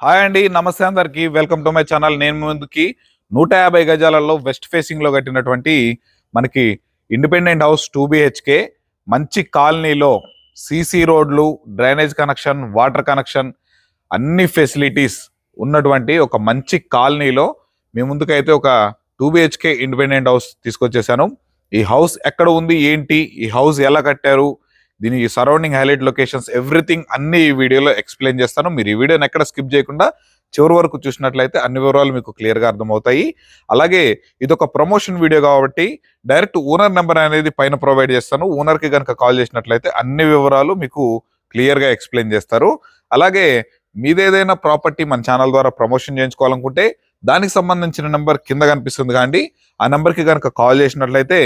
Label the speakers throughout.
Speaker 1: Hi అండి నమస్తే అందరికి. Welcome to my channel. నేను ముందుకి నూట యాభై గజాలలో వెస్ట్ ఫేసింగ్లో కట్టినటువంటి మనకి ఇండిపెండెంట్ హౌస్ టూ బిహెచ్కే మంచి కాలనీలో సీసీ రోడ్లు డ్రైనేజ్ కనెక్షన్ వాటర్ కనెక్షన్ అన్ని ఫెసిలిటీస్ ఉన్నటువంటి ఒక మంచి కాలనీలో మీ ముందుకైతే ఒక టూ బిహెచ్కే ఇండిపెండెంట్ హౌస్ తీసుకొచ్చేసాను. ఈ హౌస్ ఎక్కడ ఉంది ఏంటి ఈ హౌస్ ఎలా కట్టారు దీని సరౌండింగ్ హైలైట్ లొకేషన్స్ ఎవ్రీథింగ్ అన్ని ఈ వీడియోలో ఎక్స్ప్లెయిన్ చేస్తాను. మీరు ఈ వీడియోని ఎక్కడ స్కిప్ చేయకుండా చివరి వరకు చూసినట్లయితే అన్ని వివరాలు మీకు క్లియర్గా అర్థమవుతాయి. అలాగే ఇది ఒక ప్రమోషన్ వీడియో కాబట్టి డైరెక్ట్ ఓనర్ నెంబర్ అనేది పైన ప్రొవైడ్ చేస్తాను. ఓనర్కి కనుక కాల్ చేసినట్లయితే అన్ని వివరాలు మీకు క్లియర్గా ఎక్స్ప్లెయిన్ చేస్తారు. అలాగే మీదేదైనా ప్రాపర్టీ మన ఛానల్ ద్వారా ప్రమోషన్ చేయించుకోవాలనుకుంటే దానికి సంబంధించిన నెంబర్ కింద కనిపిస్తుంది కాండి. ఆ నెంబర్కి కనుక కాల్ చేసినట్లయితే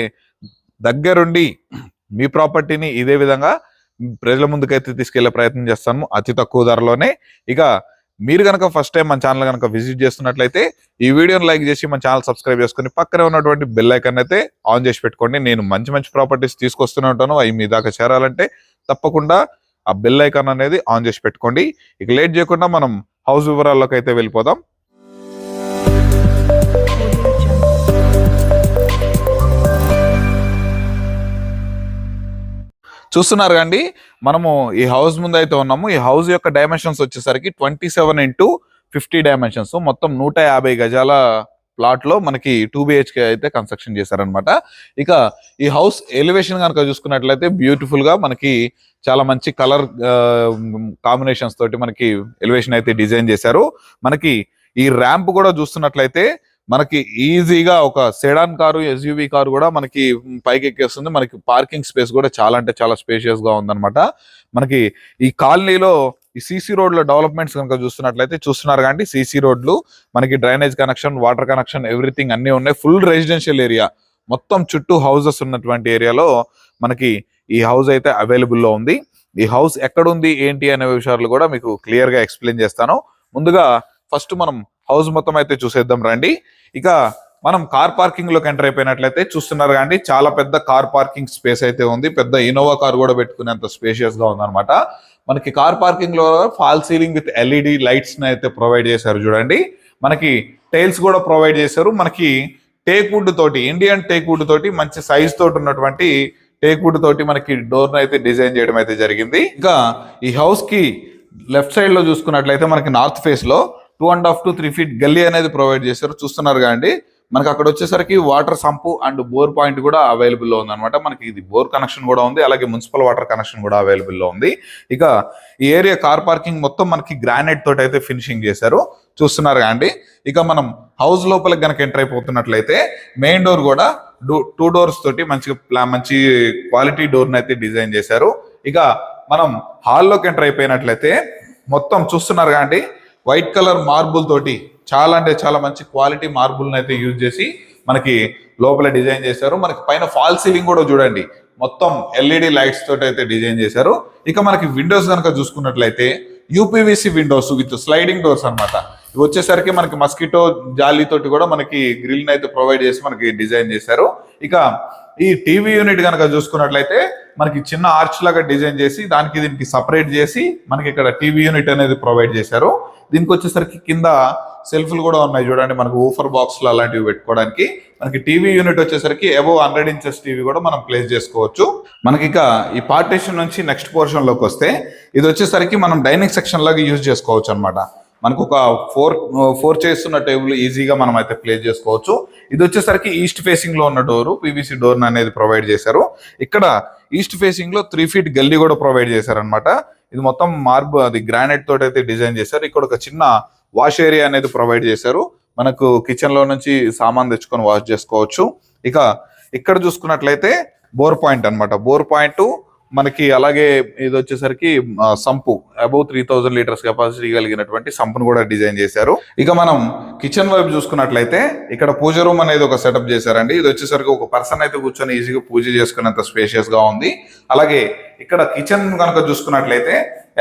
Speaker 1: దగ్గరుండి మీ ప్రాపర్టీని ఇదే విధంగా ప్రజల ముందుకైతే తీసుకెళ్ళే ప్రయత్నం చేస్తాను అతి తక్కువ ధరలోనే. ఇక మీరు కనుక ఫస్ట్ టైం మన ఛానల్ కనుక విజిట్ చేస్తున్నట్లయితే ఈ వీడియోని లైక్ చేసి మన ఛానల్ సబ్స్క్రైబ్ చేసుకుని పక్కనే ఉన్నటువంటి బెల్ ఐకన్ అయితే ఆన్ చేసి పెట్టుకోండి. నేను మంచి మంచి ప్రాపర్టీస్ తీసుకొస్తూనే ఉంటాను. అవి మీ దాకా చేరాలంటే తప్పకుండా ఆ బెల్ ఐకాన్ అనేది ఆన్ చేసి పెట్టుకోండి. ఇక లేట్ చేయకుండా మనం హౌస్ వివరాల్లోకి అయితే వెళ్ళిపోదాం. చూస్తున్నారు కండి మనము ఈ హౌస్ ముందు అయితే ఉన్నాము. ఈ హౌస్ యొక్క డైమెన్షన్స్ వచ్చేసరికి twenty seven into fifty dimensions మొత్తం నూట యాభై గజాల ప్లాట్లో మనకి టూ బిహెచ్కే అయితే కన్స్ట్రక్షన్ చేశారనమాట ఇక ఈ హౌస్ ఎలివేషన్ కనుక చూసుకున్నట్లయితే బ్యూటిఫుల్గా మనకి చాలా మంచి కలర్ కాంబినేషన్స్ తోటి మనకి ఎలివేషన్ అయితే డిజైన్ చేశారు. మనకి ఈ ర్యాంప్ కూడా చూస్తున్నట్లయితే మనకి ఈజీగా ఒక సెడాన్ కారు ఎస్యూవి కారు కూడా మనకి పైకి ఎక్కేస్తుంది మనకి పార్కింగ్ స్పేస్ కూడా చాలా అంటే చాలా స్పేషియస్గా ఉందన్నమాట. మనకి ఈ కాలనీలో ఈ సీసీ రోడ్ల డెవలప్మెంట్స్ కనుక చూస్తున్నట్లయితే చూస్తున్నారు కానీ సీసీ రోడ్లు మనకి drainage connection water connection everything అన్ని ఉన్నాయి. ఫుల్ రెసిడెన్షియల్ ఏరియా మొత్తం చుట్టూ హౌసెస్ ఉన్నటువంటి ఏరియాలో మనకి ఈ హౌస్ అయితే అవైలబుల్లో ఉంది. ఈ హౌస్ ఎక్కడ ఉంది ఏంటి అనే విషయాలు కూడా మీకు క్లియర్గా ఎక్స్ప్లెయిన్ చేస్తాను. ముందుగా ఫస్ట్ మనం హౌస్ మొత్తం అయితే చూసేద్దాం రండి. ఇక మనం కార్ పార్కింగ్లోకి ఎంటర్ అయిపోయినట్లయితే చూస్తున్నారు కానీ చాలా పెద్ద కార్ పార్కింగ్ స్పేస్ అయితే ఉంది. పెద్ద ఇన్నోవా కార్ కూడా పెట్టుకునేంత స్పేషియస్గా ఉందన్నమాట. మనకి car పార్కింగ్లో fall ceiling with LED lights అయితే ప్రొవైడ్ చేశారు చూడండి. మనకి టైల్స్ కూడా ప్రొవైడ్ చేశారు. మనకి టేక్ వుడ్ తోటి ఇండియన్ టేక్ వుడ్ తోటి మంచి సైజ్ తోటి ఉన్నటువంటి టేక్ వుడ్ తోటి మనకి డోర్ అయితే డిజైన్ చేయడం అయితే జరిగింది. ఇంకా ఈ హౌస్కి లెఫ్ట్ సైడ్లో చూసుకున్నట్లయితే మనకి నార్త్ ఫేస్లో two and half to three feet గల్లీ అనేది ప్రొవైడ్ చేశారు. చూస్తున్నారు కాండి మనకి అక్కడ వచ్చేసరికి water sump and bore point కూడా అవైలబుల్లో ఉంది అనమాట మనకి ఇది బోర్ కనెక్షన్ కూడా ఉంది. అలాగే మున్సిపల్ వాటర్ కనెక్షన్ కూడా అవైలబుల్లో ఉంది. ఇక ఈ ఏరియా కార్ పార్కింగ్ మొత్తం మనకి గ్రానైట్ తోటి అయితే ఫినిషింగ్ చేశారు. చూస్తున్నారు కాండి ఇక మనం హౌస్ లోపలికి గనక ఎంటర్ అయిపోతున్నట్లయితే మెయిన్ డోర్ కూడా టూ డోర్స్ తోటి మంచిగా మంచి క్వాలిటీ డోర్ అయితే డిజైన్ చేశారు. ఇక మనం హాల్లోకి ఎంటర్ అయిపోయినట్లయితే మొత్తం చూస్తున్నారు కాండి వైట్ కలర్ మార్బుల్ తోటి చాలా అంటే చాలా మంచి క్వాలిటీ మార్బుల్ అయితే యూజ్ చేసి మనకి లోపల డిజైన్ చేశారు. మనకి పైన ఫాల్ సీలింగ్ కూడా చూడండి. మొత్తం ఎల్ఈడి లైట్స్ తోటి అయితే డిజైన్ చేశారు. ఇక మనకి విండోస్ కనుక చూసుకున్నట్లయితే UPVC windows with sliding doors అన్నమాట. వచ్చేసరికి మనకి మస్కిటో జాలీ తోటి కూడా మనకి గ్రిల్ అయితే ప్రొవైడ్ చేసి మనకి డిజైన్ చేశారు. ఇక ఈ టీవీ యూనిట్ కనుక చూసుకున్నట్లయితే మనకి చిన్న ఆర్చ్ లాగా డిజైన్ చేసి దానికి దీనికి సపరేట్ చేసి మనకి ఇక్కడ టీవీ యూనిట్ అనేది ప్రొవైడ్ చేశారు. దీనికి వచ్చేసరికి కింద సెల్ఫ్లు కూడా ఉన్నాయి చూడండి మనకు ఊఫర్ బాక్స్లు అలాంటివి పెట్టుకోవడానికి. మనకి టీవీ యూనిట్ వచ్చేసరికి అబౌవ్ హండ్రెడ్ ఇంచెస్ టీవీ కూడా మనం ప్లేస్ చేసుకోవచ్చు. మనకి ఇక ఈ పార్టీషన్ నుంచి నెక్స్ట్ పోర్షన్లోకి వస్తే ఇది వచ్చేసరికి మనం డైనింగ్ సెక్షన్ లాగా యూజ్ చేసుకోవచ్చు అనమాట మనకు ఒక ఫోర్ ఫోర్ చేస్తున్న టేబుల్ ఈజీగా మనం అయితే ప్లేస్ చేసుకోవచ్చు. ఇది వచ్చేసరికి ఈస్ట్ ఫేసింగ్లో ఉన్న డోర్ పీవీసీ డోర్ అనేది ప్రొవైడ్ చేశారు. ఇక్కడ ఈస్ట్ ఫేసింగ్లో త్రీ ఫీట్ గల్లీ కూడా ప్రొవైడ్ చేశారనమాట ఇది మొత్తం మార్బు అది గ్రానైట్ తోటి అయితే డిజైన్ చేశారు. ఇక్కడ ఒక చిన్న వాష్ ఏరియా అనేది ప్రొవైడ్ చేశారు. మనకు కిచెన్లో నుంచి సామాన్ తెచ్చుకొని వాష్ చేసుకోవచ్చు. ఇక ఇక్కడ చూసుకున్నట్లయితే బోర్ పాయింట్ అన్నమాట. బోర్ పాయింట్ మనకి అలాగే ఇది వచ్చేసరికి sump. Above three thousand litres capacity కలిగినటువంటి సంపును కూడా డిజైన్ చేశారు. ఇక మనం కిచెన్ వైపు చూసుకున్నట్లయితే ఇక్కడ పూజ రూమ్ అనేది ఒక సెటప్ చేశారండి. ఇది వచ్చేసరికి ఒక పర్సన్ అయితే కూర్చొని ఈజీగా పూజ చేసుకునేంత స్పేషియస్గా ఉంది. అలాగే ఇక్కడ కిచెన్ కనుక చూసుకున్నట్లయితే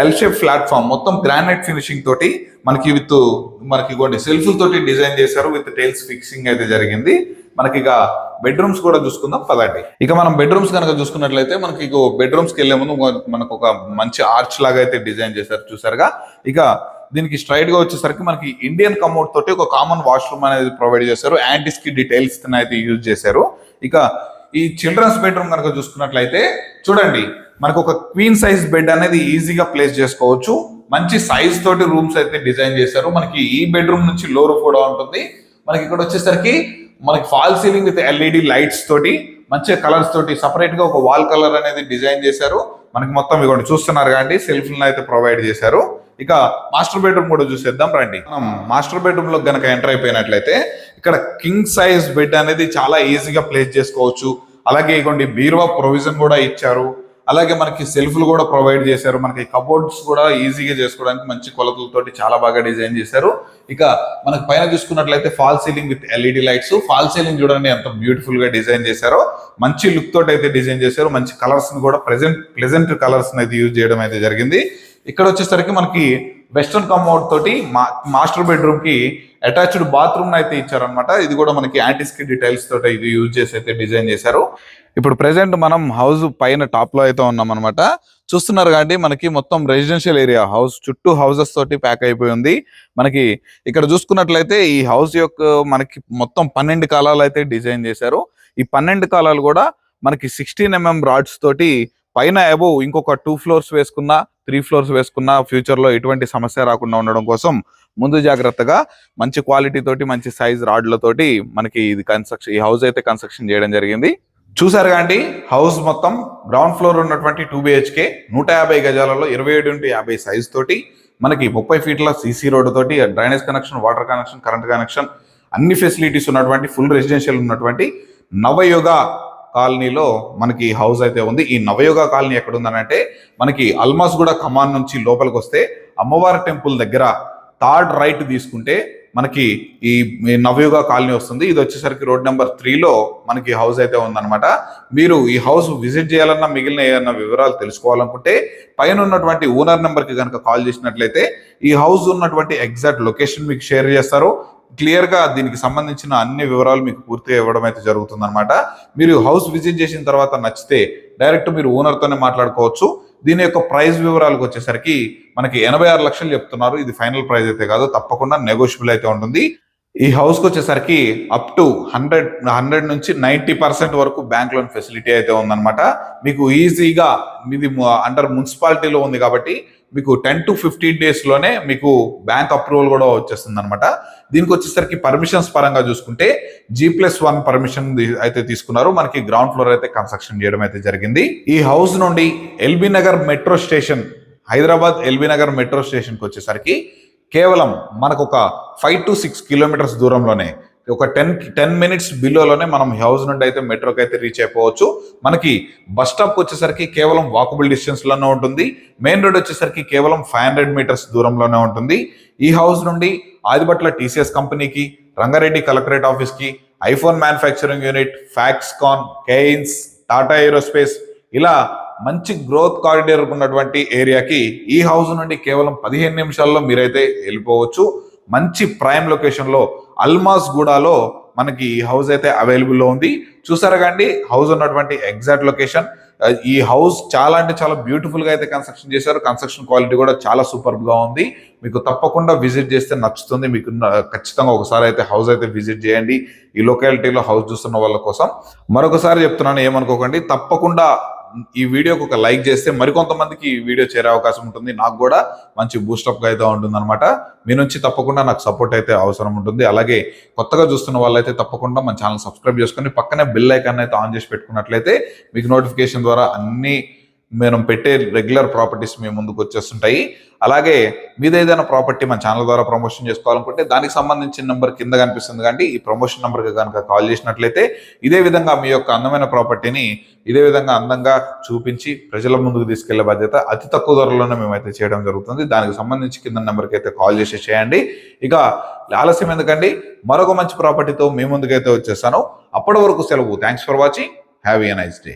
Speaker 1: ఎల్ షేప్ ప్లాట్ఫామ్ మొత్తం గ్రానైట్ ఫినిషింగ్ తోటి మనకి విత్ మనకి కొన్ని సెల్ఫ్ తోటి డిజైన్ చేశారు. విత్ టైల్స్ ఫిక్సింగ్ అయితే జరిగింది. మనకి ఇక బెడ్రూమ్స్ కూడా చూసుకుందాం పదండి. ఇక మనం బెడ్రూమ్స్ కనుక చూసుకున్నట్లయితే మనకి ఇక బెడ్రూమ్స్కి వెళ్ళే ముందు మనకు ఒక మంచి ఆర్చ్ లాగా అయితే డిజైన్ చేశారు చూసారుగా ఇక దీనికి స్ట్రైట్గా వచ్చేసరికి మనకి ఇండియన్ కమోడ్ తోటి ఒక కామన్ వాష్రూమ్ అనేది ప్రొవైడ్ చేశారు. యాంటీస్కి డీటెయిల్స్ అయితే యూజ్ చేశారు. ఇక ఈ చిల్డ్రన్స్ బెడ్రూమ్ కనుక చూసుకున్నట్లయితే చూడండి మనకు ఒక క్వీన్ సైజ్ బెడ్ అనేది ఈజీగా ప్లేస్ చేసుకోవచ్చు. మంచి సైజ్ తోటి రూమ్స్ అయితే డిజైన్ చేశారు. మనకి ఈ బెడ్రూమ్ నుంచి లో రూఫ్ కూడా ఉంటుంది. మనకి ఇక్కడ వచ్చేసరికి మనకి fall ceiling with LED lights తోటి మంచి కలర్స్ తోటి సపరేట్గా ఒక వాల్ కలర్ అనేది డిజైన్ చేశారు. మనకి మొత్తం ఇవ్వండి చూస్తున్నారు కాబట్టి సెల్ఫ్ అయితే ప్రొవైడ్ చేశారు. ఇక మాస్టర్ బెడ్రూమ్ కూడా చూసేద్దాం రండి. మనం మాస్టర్ బెడ్రూమ్లో గనక ఎంటర్ అయిపోయినట్లయితే ఇక్కడ కింగ్ సైజ్ బెడ్ అనేది చాలా ఈజీగా ప్లేస్ చేసుకోవచ్చు. అలాగే ఇగోండి బీరువా ప్రొవిజన్ కూడా ఇచ్చారు. అలాగే మనకి సెల్ఫ్లు కూడా ప్రొవైడ్ చేశారు. మనకి కబోర్డ్స్ కూడా ఈజీగా చేసుకోవడానికి మంచి కొలతలతోటి చాలా బాగా డిజైన్ చేశారు. ఇక మనకి పైన చూసుకున్నట్లయితే fall ceiling with LED lights. Fall ceiling చూడండి ఎంత బ్యూటిఫుల్గా డిజైన్ చేశారో. మంచి లుక్ తోటి అయితే డిజైన్ చేశారు. మంచి కలర్స్ని కూడా ప్రెజెంట్ ప్లెజెంట్ కలర్స్ అయితే యూజ్ చేయడం అయితే జరిగింది. ఇక్కడ వచ్చేసరికి మనకి వెస్ట్రన్ కమోడ్ తోటి మా మాస్టర్ బెడ్రూమ్కి అటాచ్డ్ బాత్రూమ్ అయితే ఇచ్చారనమాట ఇది కూడా మనకి యాంటీస్కి డీటెయిల్స్ తోటి ఇది యూజ్ చేసి అయితే డిజైన్ చేశారు. ఇప్పుడు ప్రెసెంట్ మనం హౌస్ పైన టాప్లో అయితే ఉన్నాం అనమాట చూస్తున్నారు కాబట్టి మనకి మొత్తం రెసిడెన్షియల్ ఏరియా హౌస్ చుట్టూ హౌసెస్ తోటి ప్యాక్ అయిపోయి ఉంది. మనకి ఇక్కడ చూసుకున్నట్లయితే ఈ హౌస్ యొక్క మనకి మొత్తం పన్నెండు కాలాలు అయితే డిజైన్ చేశారు. ఈ పన్నెండు కాలాలు కూడా మనకి సిక్స్టీన్ ఎంఎం రాడ్స్ తోటి పైన అబోవ్ ఇంకొక టూ ఫ్లోర్స్ వేసుకున్నా త్రీ ఫ్లోర్స్ వేసుకున్నా ఫ్యూచర్లో ఎటువంటి సమస్య రాకుండా ఉండడం కోసం ముందు జాగ్రత్తగా మంచి క్వాలిటీ తోటి మంచి సైజ్ రాడ్లతోటి మనకి ఇది కన్స్ట్రక్షన్ ఈ హౌస్ అయితే కన్స్ట్రక్షన్ చేయడం జరిగింది. చూసారు అండి? హౌస్ మొత్తం గ్రౌండ్ ఫ్లోర్ ఉన్నటువంటి టూ బిహెచ్కే నూట యాభై గజాలలో ఇరవై ఏడు నుండి యాభై సైజ్ తోటి మనకి ముప్పై ఫీట్ల సీసీ రోడ్డు తోటి drainage connection water connection current connection అన్ని ఫెసిలిటీస్ ఉన్నటువంటి ఫుల్ రెసిడెన్షియల్ ఉన్నటువంటి నవయుగ కాలనీలో మనకి హౌస్ అయితే ఉంది. ఈ నవయుగ కాలనీ ఎక్కడుందనంటే మనకి అల్మాస్ కూడా కమాన్ నుంచి లోపలికి వస్తే అమ్మవారి టెంపుల్ దగ్గర థర్డ్ రైట్ తీసుకుంటే మనకి ఈ నవయుగ కాలనీ వస్తుంది. ఇది వచ్చేసరికి రోడ్ నెంబర్ త్రీలో మనకి హౌస్ అయితే ఉందన్నమాట. మీరు ఈ హౌస్ విజిట్ చేయాలన్నా మిగిలిన ఏదైనా వివరాలు తెలుసుకోవాలనుకుంటే పైన ఉన్నటువంటి ఓనర్ నెంబర్కి కనుక కాల్ చేసినట్లయితే ఈ హౌస్ ఉన్నటువంటి ఎగ్జాక్ట్ లొకేషన్ మీకు షేర్ చేస్తారు. క్లియర్గా దీనికి సంబంధించిన అన్ని వివరాలు మీకు పూర్తిగా ఇవ్వడం అయితే జరుగుతుందన్నమాట. మీరు హౌస్ విజిట్ చేసిన తర్వాత నచ్చితే డైరెక్ట్ మీరు ఓనర్ తోనే మాట్లాడుకోవచ్చు. దీని యొక్క ప్రైస్ వివరాలకు వచ్చేసరికి మనకి ఎనభై ఆరు లక్షలు చెప్తున్నారు. ఇది ఫైనల్ ప్రైస్ అయితే కాదు తప్పకుండా నెగోషియబుల్ అయితే ఉంటుంది. ఈ హౌస్కి వచ్చేసరికి అప్ టు హండ్రెడ్ హండ్రెడ్ నుంచి నైంటీ పర్సెంట్ వరకు బ్యాంక్ లోన్ ఫెసిలిటీ అయితే ఉందన్నమాట. మీకు ఈజీగా మీది అండర్ మున్సిపాలిటీలో ఉంది కాబట్టి మీకు టెన్ టు ఫిఫ్టీన్ డేస్లోనే మీకు బ్యాంక్ అప్రూవల్ కూడా వచ్చేస్తుంది అనమాట దీనికి వచ్చేసరికి పర్మిషన్స్ పరంగా చూసుకుంటే జీ ప్లస్ వన్ పర్మిషన్ అయితే తీసుకున్నారు. మనకి గ్రౌండ్ ఫ్లోర్ అయితే కన్స్ట్రక్షన్ చేయడం అయితే జరిగింది. ఈ హౌస్ నుండి LB Nagar metro station Hyderabad LB Nagar metro స్టేషన్కి వచ్చేసరికి కేవలం మనకు ఒక ఫైవ్ టు సిక్స్ కిలోమీటర్స్ దూరంలోనే ఒక టెన్ టెన్ మినిట్స్ బిలోలోనే మనం హౌస్ నుండి అయితే మెట్రోకి అయితే రీచ్ అయిపోవచ్చు. మనకి బస్ స్టాప్ వచ్చేసరికి కేవలం వాకబుల్ డిస్టెన్స్లోనే ఉంటుంది. మెయిన్ రోడ్ వచ్చేసరికి కేవలం ఫైవ్ హండ్రెడ్ మీటర్స్ దూరంలోనే ఉంటుంది. ఈ హౌస్ నుండి ఆదిబట్ల టీసీఎస్ కంపెనీకి రంగారెడ్డి కలెక్టరేట్ ఆఫీస్కి iPhone manufacturing unit Foxconn Kaynes Tata aerospace ఇలా మంచి గ్రోత్ కారిడార్ ఉన్నటువంటి ఏరియాకి ఈ హౌస్ నుండి కేవలం పదిహేను నిమిషాల్లో మీరైతే వెళ్ళిపోవచ్చు. మంచి ప్రైమ్ లొకేషన్లో అల్మాస్ గూడాలో మనకి ఈ హౌస్ అయితే అవైలబుల్లో ఉంది. చూసారా కండి హౌస్ ఉన్నటువంటి ఎగ్జాక్ట్ లొకేషన్. ఈ హౌస్ చాలా అంటే చాలా బ్యూటిఫుల్గా అయితే కన్స్ట్రక్షన్ చేశారు. కన్స్ట్రక్షన్ క్వాలిటీ కూడా చాలా సూపర్గా ఉంది. మీకు తప్పకుండా విజిట్ చేస్తే నచ్చుతుంది. మీకు ఖచ్చితంగా ఒకసారి అయితే హౌస్ అయితే విజిట్ చేయండి. ఈ లొకాలిటీలో హౌస్ చూస్తున్న వాళ్ళ కోసం. మరొకసారి చెప్తున్నాను ఏమనుకోకండి తప్పకుండా ఈ వీడియోకి ఒక లైక్ చేస్తే మరికొంతమందికి ఈ వీడియో చేరే అవకాశం ఉంటుంది. నాకు కూడా మంచి బూస్టప్గా అయితే ఉంటుంది అనమాట మీ నుంచి తప్పకుండా నాకు సపోర్ట్ అయితే అవసరం ఉంటుంది. అలాగే కొత్తగా చూస్తున్న వాళ్ళైతే తప్పకుండా మన ఛానల్ సబ్స్క్రైబ్ చేసుకొని పక్కనే బెల్ ఐకాన్ అయితే ఆన్ చేసి పెట్టుకున్నట్లయితే మీకు నోటిఫికేషన్ ద్వారా అన్ని మనం పెట్టే రెగ్యులర్ ప్రాపర్టీస్ మీ ముందుకు వచ్చేస్తుంటాయి. అలాగే మీద ఏదైనా ప్రాపర్టీ మన ఛానల్ ద్వారా ప్రమోషన్ చేసుకోవాలనుకుంటే దానికి సంబంధించిన నెంబర్ కింద కనిపిస్తుంది కానీ ఈ ప్రమోషన్ నెంబర్కి కనుక కాల్ చేసినట్లయితే ఇదే విధంగా మీ యొక్క అందమైన ప్రాపర్టీని ఇదే విధంగా అందంగా చూపించి ప్రజల ముందుకు తీసుకెళ్ళే బాధ్యత అతి తక్కువ ధరలోనే మేమైతే చేయడం జరుగుతుంది. దానికి సంబంధించి కింద నెంబర్కి అయితే కాల్ చేసి చేయండి. ఇక ఆలస్యం ఎందుకండి? మరొక మంచి ప్రాపర్టీతో మీ ముందుకైతే వచ్చేస్తాను. అప్పటి వరకు సెలవు. Thanks for watching have a nice day